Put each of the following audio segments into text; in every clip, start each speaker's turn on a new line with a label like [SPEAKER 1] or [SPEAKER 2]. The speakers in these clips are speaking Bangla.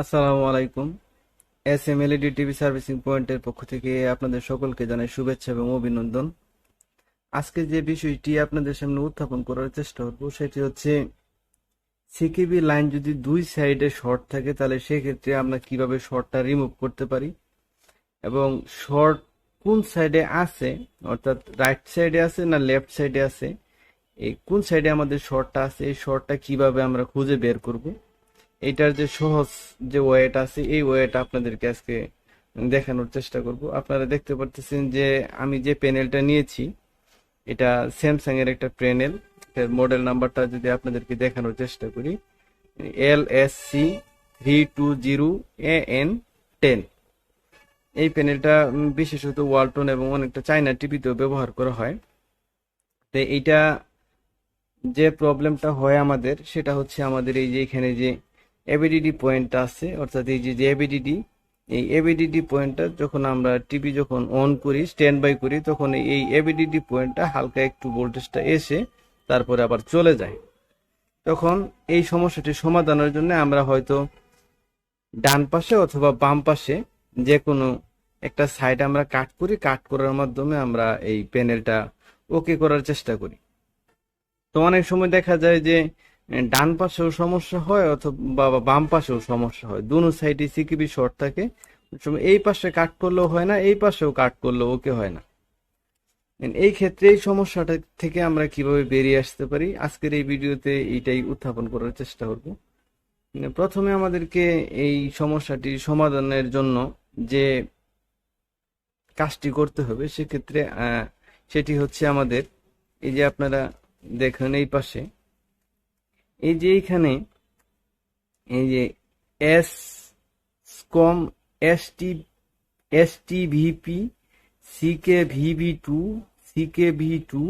[SPEAKER 1] আসসালামু আলাইকুম। S M LED TV servicing পয়েন্টের পক্ষ থেকে আপনাদের সকলকে জানাই শুভেচ্ছা এবং অভিনন্দন। আজকে যে বিষয়টি আপনাদের সামনে উত্থাপন করার চেষ্টা করব, সেটি হচ্ছে সিকিবি লাইন যদি দুই সাইডে শর্ট থাকে, তাহলে সেক্ষেত্রে আমরা কীভাবে শর্টটা রিমুভ করতে পারি? এবং শর্ট কোন সাইডে আছে? অর্থাৎ রাইট সাইডে আছে না লেফট সাইডে আছে? এই কোন সাইডে আমাদের শর্টটা আছে? এই শর্টটা কীভাবে আমরা খুঁজে বের করব? এটার যে সহজ যে ওয়েটা আছে, এই ওয়েটা আপনাদেরকে আজকে দেখানোর চেষ্টা করব। আপনারা দেখতে পারতেছেন যে আমি যে প্যানেলটা নিয়েছি, এটা স্যামসাং এর একটা প্যানেল এর মডেল নাম্বারটা যদি আপনাদেরকে দেখানোর চেষ্টা করি, L S C three two zero A N ten. এই প্যানেলটা বিশেষত ওয়ালটন এবং অনেকটা চায়না টিভিতেও ব্যবহার করা হয়। তো এইটা যে প্রবলেমটা হয় আমাদের, সেটা হচ্ছে আমাদের এই যে এখানে যে এবিডিডি পয়েন্টটা আছে, অর্থাৎ এই যে এবিডিডি এই এবিডিডি পয়েন্টটা যখন আমরা টিভি যখন অন করি স্ট্যান্ড বাই করি, তখন এই এবিডিডি পয়েন্টটা হালকা একটু ভোল্টেজটা এসে তারপরে আবার চলে যায়। তখন এই সমস্যাটি সমাধানের জন্য আমরা হয়তো ডান পাশে অথবা বাম পাশে যে কোনো একটা সাইড আমরা কাট করি কাট করার মাধ্যমে আমরা এই প্যানেলটা ওকে করার চেষ্টা করি। তো অনেক সময় দেখা যায় যে ডান পাশেও সমস্যা হয় অথবা বা বাম পাশেও সমস্যা হয়। দুনো সাইডে সিকিবি শর্ট থাকে। এই পাশে কাট করলেও হয় না, এই পাশেও কাট করলেও ওকে হয় না। এই ক্ষেত্রে এই সমস্যাটা থেকে আমরা কীভাবে বেরিয়ে আসতে পারি, আজকের এই ভিডিওতে এইটাই উত্থাপন করার চেষ্টা করব। মানে প্রথমে আমাদেরকে এই সমস্যাটি সমাধানের জন্য যে কাজটি করতে হবে, সেক্ষেত্রে সেটি হচ্ছে আমাদের, এই যে আপনারা দেখেন এই পাশে এই যে এইখানে এই যে S com S T S T VP CK VV two CK V two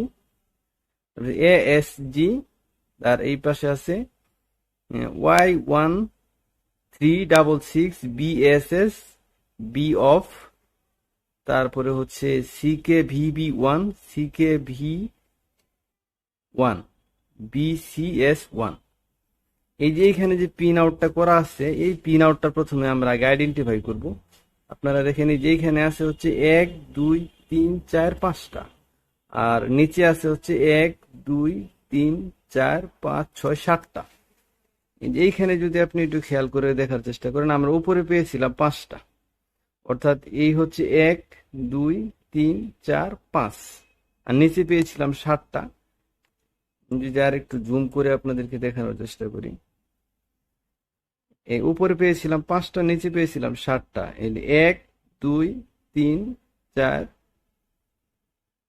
[SPEAKER 1] A S G আর এই পাশে আছে Y one three double six BSS B off তারপরে হচ্ছে CK VB one CK V one BCS one এই যে এখানে যে পিন আউটটা করা আছে, এই পিন আউটটা প্রথমে আমরা আগে আইডেন্টিফাই করব। আপনারা দেখেন এই যে এখানে আছে হচ্ছে এক, দুই, তিন, চার, পাঁচটা। আর নিচে আছে হচ্ছে এক, দুই, তিন, চার, পাঁচ, ছয়, সাতটা। এইখানে যদি আপনি একটু খেয়াল করে দেখার চেষ্টা করেন, আমরা উপরে পেয়েছিলাম পাঁচটা। অর্থাৎ এই হচ্ছে এক, দুই, তিন, চার, পাঁচ। আর নিচে পেয়েছিলাম সাতটা। যদি একটু জুম করে আপনাদেরকে দেখানোর চেষ্টা করি। এই উপরে পেয়েছিলাম পাঁচটা, নিচে পেয়েছিলাম সাতটা। এক, দুই, তিন, চার,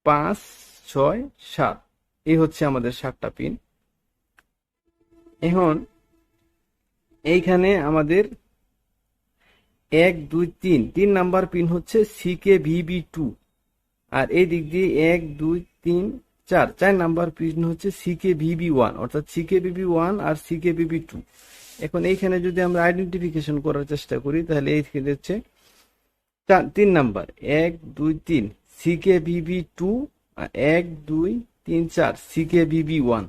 [SPEAKER 1] পাঁচ, ছয়, সাত। এই হচ্ছে আমাদের সাতটা পিন এখন এইখানে আমাদের এক, দুই, তিন। তিন নাম্বার পিন হচ্ছে সিকে ভিবি টু আর এই দিক দিয়ে এক, দুই, তিন চার চার নাম্বার পিন হচ্ছে সিকে ভিবি ওয়ান অর্থাৎ সিকে বিবি ওয়ান আর সিকে বিবি টু এখন এইখানে যদি আমরা আইডেন্টিফিকেশন করার চেষ্টা করি, তাহলে এই থেকে হচ্ছে চার, তিন নাম্বার, এক, দুই, তিন সিকে বিবি টু এক, দুই, তিন, চার সিকে ভিবি ওয়ান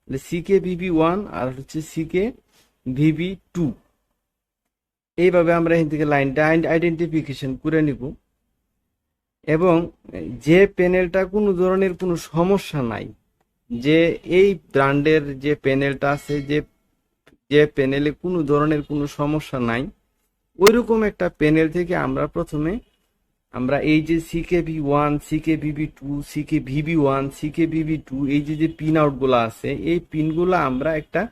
[SPEAKER 1] তাহলে সিকে বিবি ওয়ান আর হচ্ছে সিকে ভিবি টু এইভাবে আমরা এখান থেকে লাইনটা আইডেন্টিফিকেশন করে নিব। এবং যে প্যানেলটা কোনো ধরনের কোনো সমস্যা নাই, যে এই ব্র্যান্ডের যে প্যানেলটা আছে, যে যে প্যানেলে কোনো ধরনের কোনো সমস্যা নাই, ওইরকম একটা প্যানেল থেকে আমরা প্রথমে আমরা এই যে CK V one CK VV two CK VV one CK VV two এই যে যে পিন আউটগুলো আছে, এই পিনগুলো আমরা একটা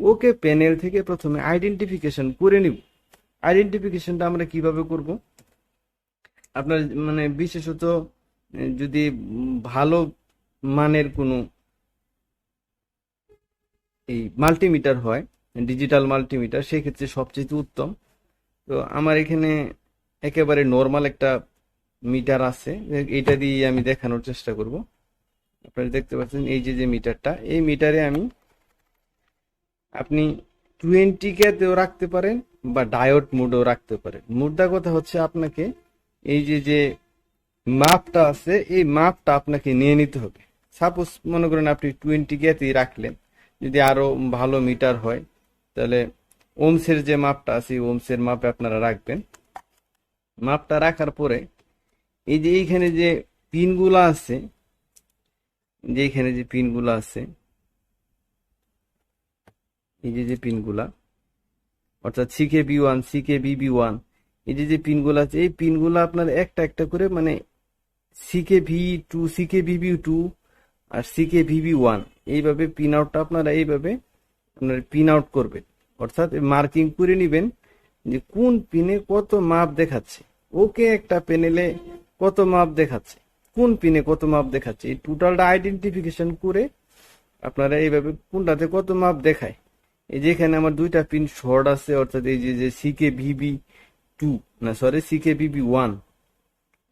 [SPEAKER 1] ওকে প্যানেল থেকে প্রথমে আইডেন্টিফিকেশন করে নিব। আইডেন্টিফিকেশনটা আমরা কীভাবে করব? আপনার মানে বিশেষত যদি ভালো মানের কোনো এই মাল্টিমিটার হয়, ডিজিটাল মাল্টিমিটার, সেক্ষেত্রে সবচেয়ে উত্তম। তো আমার এখানে একেবারে নর্মাল একটা মিটার আছে এটা দিয়ে আমি দেখানোর চেষ্টা করব। আপনারা দেখতে পাচ্ছেন এই যে যে মিটারটা, এই মিটারে আমি, আপনি টোয়েন্টি কেতেও রাখতে পারেন বা ডায়োড মোডেও রাখতে পারেন। মুদ্রা কথা হচ্ছে আপনাকে এই যে যে মাপটা আছে, এই মাপটা আপনাকে নিয়ে নিতে হবে। সাপোজ মনে করেন আপনি টোয়েন্টি কেতেই রাখলেন, যদি আরও ভালো মিটার হয়, তাহলে ওমসের যে মাপটা আছে, এই ওমসের মাপে আপনারা রাখবেন। মাপটা রাখার পরে, এই যে এইখানে যে পিনগুলো আছে যে এখানে যে পিনগুলো আছে, এই যে যে পিনগুলা, অর্থাৎ সিকে বি ওয়ান সিকে বিবি ওয়ান এই যে যে পিনগুলো আছে, এই পিনগুলো আপনার একটা একটা করে মানে সিকে V two CK BB two আর সিকে ভিবি ওয়ান এইভাবে পিন আউটটা আপনারা এইভাবে আপনার পিন আউট করবেন। অর্থাৎ মার্কিং করে নেবেন যে কোন পিনে কত মাপ দেখাচ্ছে। ওকে একটা প্যানেলে কত মাপ দেখাচ্ছে। কোন পিনে কত মাপ দেখাচ্ছে। এই টোটালটা আইডেন্টিফিকেশন করে আপনারা এইভাবে কোনটাতে কত মাপ দেখায়। এই যেখানে আমার দুইটা পিন শর্ট আছে, অর্থাৎ এই যে সিকে ভিবি টু না সরি সিকে ভিবি ওয়ান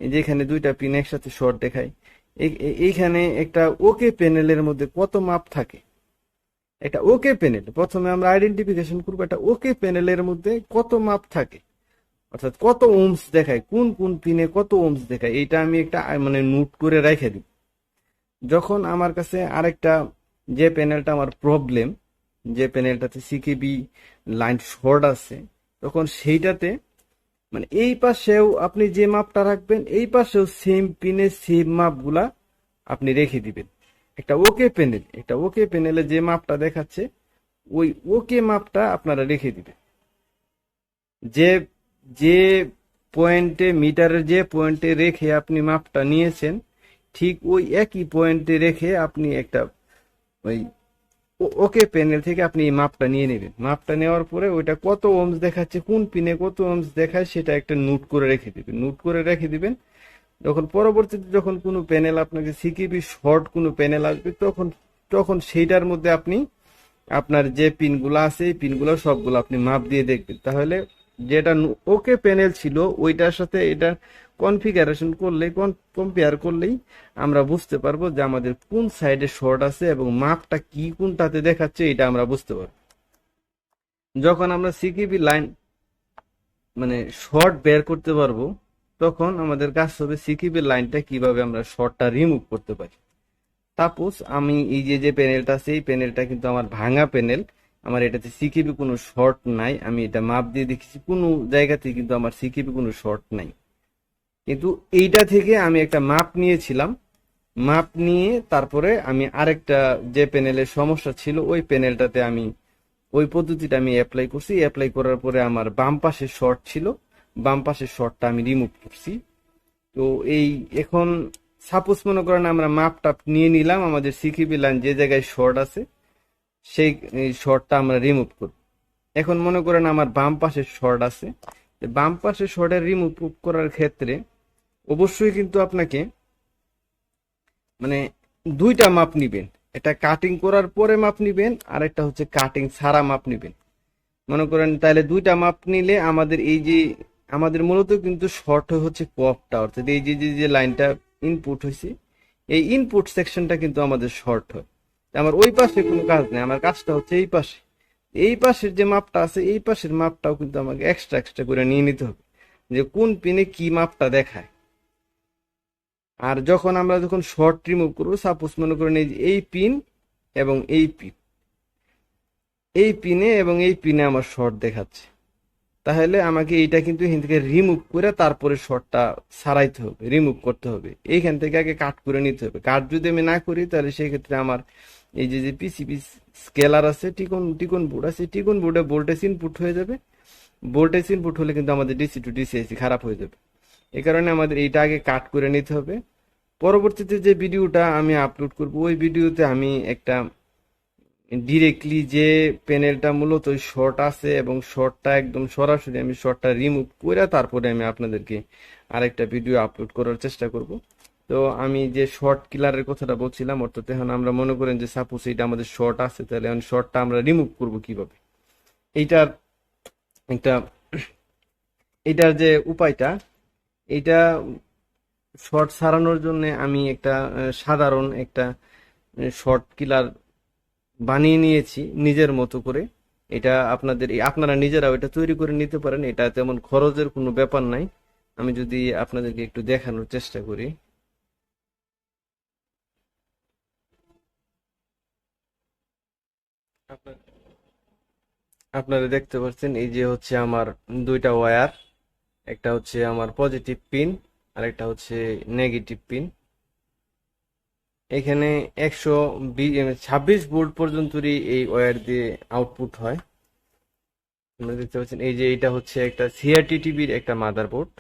[SPEAKER 1] এই যে এখানে দুইটা পিন একসাথে শর্ট দেখায় এই- এই- এইখানে একটা ওকে প্যানেলের মধ্যে কত মাপ থাকে একটা ওকে প্যানেল প্রথমে আমরা আইডেন্টিফিকেশন করব একটা ওকে প্যানেলের মধ্যে কত মাপ থাকে অর্থাৎ কত ওমস দেখায় কোন কোন পিনে কত ওমস দেখায় এইটা আমি একটা মানে নোট করে রেখে দিই যখন আমার কাছে আরেকটা যে প্যানেলটা আমার প্রবলেম যে প্যানেলটাতে সিকেবি লাইন শর্ট আছে তখন সেইটাতে মানে এই পাশেও আপনি যে মাপটা রাখবেন, এই পাশেও সেম পিনে সেম মাপগুলা আপনি রেখে দিবেন। একটা ওকে প্যানেল একটা ওকে প্যানেলে যে মাপটা দেখাচ্ছে, ওই ওকে মাপটা আপনারা রেখে দিবেন। যে যে পয়েন্টে মিটারের যে পয়েন্টে রেখে আপনি মাপটা নিয়েছেন, ঠিক ওই একই পয়েন্টে রেখে আপনি একটা ওই ওকে প্যানেল থেকে আপনি মাপটা নিয়ে নেবেন। মাপটা নেওয়ার পরে ওইটা কত ওমস দেখাচ্ছে, কোন পিনে কত ওমস দেখায় সেটা একটা নোট করে রেখে দিবেন। নোট করে রেখে দিবেন। যখন পরবর্তীতে যখন কোনো প্যানেল আপনাকে সিকিবি শর্ট কোনো প্যানেল আসবে, তখন তখন সেইটার মধ্যে আপনি আপনার যে পিনগুলো আছে, এই পিনগুলো সবগুলো আপনি মাপ দিয়ে দেখবেন। তাহলে যেটা ওকে প্যানেল ছিল, ওইটার সাথে এটা কনফিগারেশন করলে কম্পেয়ার করলেই আমরা বুঝতে পারব যে আমাদের কোন সাইডে শর্ট আছে এবং মাপটা কি কোনটাতে দেখাচ্ছে, এটা আমরা বুঝতে পারব। যখন আমরা সিকিবি লাইন মানে শর্ট বের করতে পারব, তখন আমাদের কাজ হবে সিকিবি লাইনটা কীভাবে আমরা শর্টটা রিমুভ করতে পারি। সাপোজ আমি এই যে যে প্যানেলটা আছে, এই প্যানেলটা কিন্তু আমার ভাঙা প্যানেল আমার এটাতে সিকিবি কোনো শর্ট নাই। আমি এটা মাপ দিয়ে দেখেছি, কোনো জায়গাতে কিন্তু আমার সিকিবি কোনো শর্ট নাই। কিন্তু এইটা থেকে আমি একটা মাপ নিয়েছিলাম। মাপ নিয়ে তারপরে আমি আরেকটা যে প্যানেলের সমস্যা ছিল, ওই প্যানেলটাতে আমি ওই পদ্ধতিটা আমি অ্যাপ্লাই করছি। অ্যাপ্লাই করার পরে আমার বাম পাশে শর্ট ছিল। বাম পাশের শর্টটা আমি রিমুভ করছি। তো এই এখন সাপোজ মনে করেন আমরা মাপ টাপ নিয়ে নিলাম। আমাদের সিকিবি লাইন যে জায়গায় শর্ট আছে সেই শর্টটা আমরা রিমুভ করব এখন মনে করেন আমার বাম পাশে শর্ট আছে। বাম পাশে শর্টের রিমুভ করার ক্ষেত্রে অবশ্যই কিন্তু আপনাকে মানে দুইটা মাপ নিবেন। এটা কাটিং করার পরে মাপ নিবেন, আর একটা হচ্ছে কাটিং ছাড়া মাপ নিবেন। মনে করেন তাহলে দুইটা মাপ নিলে আমাদের এই যে, আমাদের মূলত কিন্তু শর্ট হচ্ছে কপটা অর্থাৎ এই যে যে লাইনটা ইনপুট হয়েছে এই ইনপুট সেকশনটা কিন্তু আমাদের শর্ট হয়। আমার ওই পাশে কোনো কাজ নেই, আমার কাজটা হচ্ছে এই পাশে। এই পাশের যে মাপটা আছে, এই পাশের মাপটাও কিন্তু আমাকে এক্সট্রা এক্সট্রা করে নিয়ে নিতে হবে। যে কোন পিনে কি মাপটা দেখায়। আর যখন আমরা যখন শর্ট রিমুভ করব সাপোজ মনে করেন এই যে এই পিন এবং এই পিন এই পিনে এবং এই পিনে আমার শর্ট দেখাচ্ছে। তাহলে আমাকে এইটা কিন্তু এখান থেকে রিমুভ করে তারপরে শর্টটা সারাইতে হবে রিমুভ করতে হবে। এইখান থেকে আগে কাট করে নিতে হবে। কাট যদি আমি না করি, তাহলে সেই ক্ষেত্রে আমার এই যে যে পিসিবি স্কেলার আছে T con T con board আছে টিকন বোর্ডে ভোল্টেজ ইনপুট হয়ে যাবে। ভোল্টেজ ইনপুট হলে কিন্তু আমাদের ডিসি টু ডিসি এসি খারাপ হয়ে যাবে। এই কারণে আমাদের এইটা আগে কাট করে নিতে হবে। পরবর্তীতে যে ভিডিওটা আমি আপলোড করব, ওই ভিডিওতে আমি একটা ডিরেক্টলি যে প্যানেলটা মূলত শর্ট আছে এবং শর্টটা একদম সরাসরি আমি শর্টটা রিমুভ করে তারপরে আমি আপনাদেরকে আরেকটা ভিডিও আপলোড করার চেষ্টা করব। তো আমি যে শর্ট কিলারের কথাটা বলছিলাম, অর্থাৎ এখন আমরা মনে করেন যে সাপোজ এটা আমাদের শর্ট আছে, তাহলে এখন শর্টটা আমরা রিমুভ করব কীভাবে? এইটার একটা এটার যে উপায়টা এটা শর্ট সারানোর জন্য আমি একটা সাধারণ একটা শর্ট কিলার বানিয়ে নিয়েছি নিজের মতো করে। এটা আপনাদের আপনারা নিজেরাও এটা তৈরি করে নিতে পারেন। এটা তেমন খরচের কোনো ব্যাপার নাই। আমি যদি আপনাদেরকে একটু দেখানোর চেষ্টা করি। আপনারা দেখতে পাচ্ছেন, এই যে হচ্ছে আমার দুইটা ওয়্যার। একটা হচ্ছে আমার পজিটিভ পিন আর একটা হচ্ছে নেগেটিভ পিন এখানে একশো ছাব্বিশ ভোল্ট পর্যন্তই এই ওয়্যার দিয়ে আউটপুট হয়। আপনারা দেখতে পাচ্ছেন, এই যে এটা হচ্ছে একটা সিআরটি টিভির একটা মাদারবোর্ড।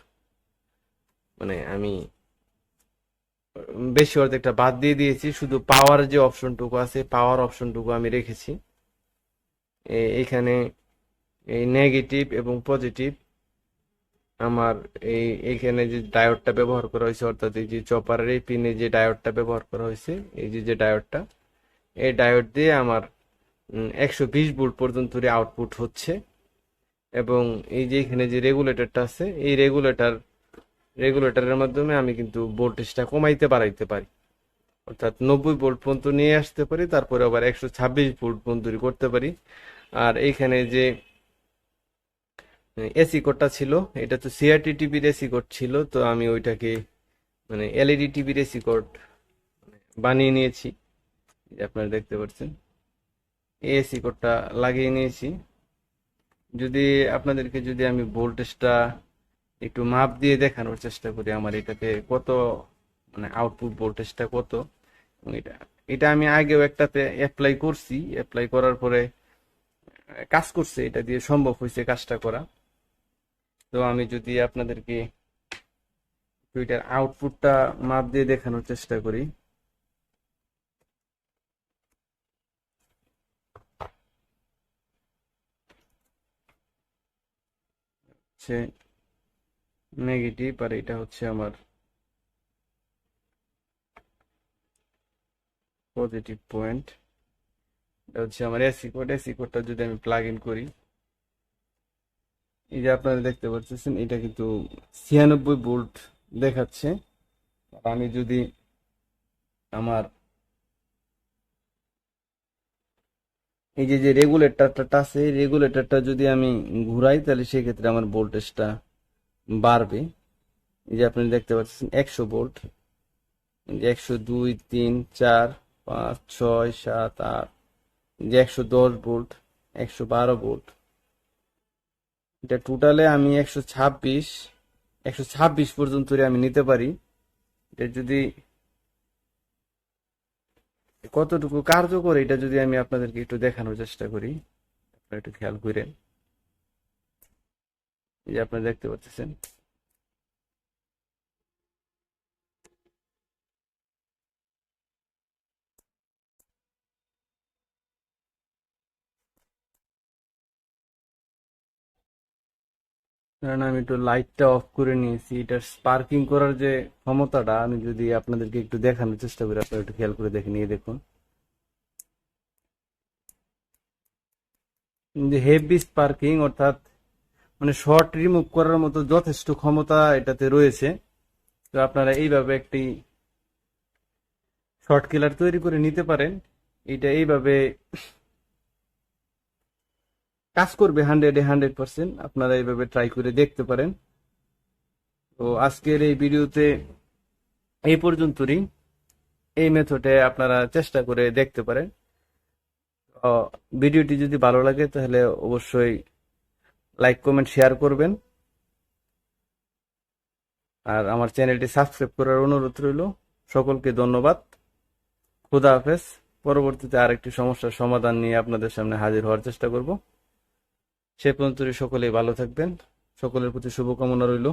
[SPEAKER 1] মানে আমি বেশি অর্ধেকটা বাদ দিয়ে দিয়েছি, শুধু পাওয়ার যে অপশনটুকু আছে পাওয়ার অপশনটুকু আমি রেখেছি। এখানে এই নেগেটিভ এবং পজিটিভ আমার এই এইখানে যে ডায়োডটা ব্যবহার করা হয়েছে, অর্থাৎ এই যে চপারের এই পিনে যে ডায়োডটা ব্যবহার করা হয়েছে, এই যে যে ডায়োডটা, এই ডায়োড দিয়ে আমার একশো বিশ ভোল্ট পর্যন্ত আউটপুট হচ্ছে। এবং এই যে এখানে যে রেগুলেটরটা আছে, এই রেগুলেটর, রেগুলেটরের মাধ্যমে আমি কিন্তু ভোল্টেজটা কমাইতে বাড়াইতে পারি। অর্থাৎ নব্বই ভোল্ট পর্যন্ত নিয়ে আসতে পারি, তারপরে আবার একশো ছাব্বিশ ভোল্ট পর্যন্ত করতে পারি। আর এইখানে যে এসি কোডটা ছিল, এটা তো সিআরটি টিভির এসি কোড ছিল, তো আমি ওইটাকে মানে এলইডি টিভির এসি কোড বানিয়ে নিয়েছি আপনারা দেখতে পাচ্ছেন। এসি কোডটা লাগিয়ে নিয়েছি। যদি আপনাদেরকে যদি আমি ভোল্টেজটা একটু মাপ দিয়ে দেখানোর চেষ্টা করি, আমার এটাতে কত মানে আউটপুট ভোল্টেজটা কত এটা এটা আমি আগেও একটাতে অ্যাপ্লাই করছি অ্যাপ্লাই করার পরে কাজ করছে, এটা দিয়ে সম্ভব হয়েছে কাজটা করা। তো আমি যদি আপনাদেরকে টুইটার আউটপুটটা মাপ দিয়ে দেখানোর চেষ্টা করি। হচ্ছে নেগেটিভ আর এটা হচ্ছে আমার পজিটিভ পয়েন্ট এটা হচ্ছে আমার এসি কোড এসি কোডটা যদি আমি প্লাগ ইন করি এই যে আপনারা দেখতে পাচ্ছেন এটা কিন্তু ছিয়ানব্বই ভোল্ট দেখাচ্ছে। আমি যদি আমার এই যে যে রেগুলেটরটা আছে রেগুলেটরটা যদি আমি ঘুরাই, তাহলে সেক্ষেত্রে আমার ভোল্টেজটা বাড়বে। এই যে আপনি দেখতে পাচ্ছেন, একশো ভোল্ট একশো দুই, তিন, চার, পাঁচ, ছয়, সাত, আট। যে একশো দশ ভোল্ট একশো বারো ভোল্ট এটা টোটালে আমি একশো ছাব্বিশ একশো ছাব্বিশ পর্যন্ত আমি নিতে পারি। এটা যদি কতটুকু কার্যকর, এটা যদি আমি আপনাদেরকে একটু দেখানোর চেষ্টা করি, আপনারা একটু খেয়াল করেন। এই যে আপনারা দেখতে পাচ্ছেন। কারণ আমি একটু লাইটটা অফ করে নিয়েছি। এটা স্পার্কিং করার যে ক্ষমতাটা আমি যদি আপনাদেরকে একটু দেখানোর চেষ্টা করি, আপনারা একটু খেয়াল করে দেখে নিয়ে দেখুন। যে হেভি স্পার্কিং অর্থাৎ মানে শর্ট রিমুভ করার মতো যথেষ্ট ক্ষমতা এটাতে রয়েছে। তো আপনারা এইভাবে একটি শর্ট কিলার তৈরি করে নিতে পারেন। এটা এইভাবে কাজ করবে হান্ড্রেডে হান্ড্রেড পার্সেন্ট আপনারা এইভাবে ট্রাই করে দেখতে পারেন। তো আজকের এই ভিডিওতে এই পর্যন্তই। এই মেথডে আপনারা চেষ্টা করে দেখতে পারেন। ভিডিওটি যদি ভালো লাগে, তাহলে অবশ্যই লাইক কমেন্ট শেয়ার করবেন। আর আমার চ্যানেলটি সাবস্ক্রাইব করার অনুরোধ রইল। সকলকে ধন্যবাদ। খুদা হাফেজ। পরবর্তীতে আরেকটি সমস্যার সমাধান নিয়ে আপনাদের সামনে হাজির হওয়ার চেষ্টা করব। সে পর্যন্ত সকলেই ভালো থাকবেন। সকলের প্রতি শুভকামনা রইল।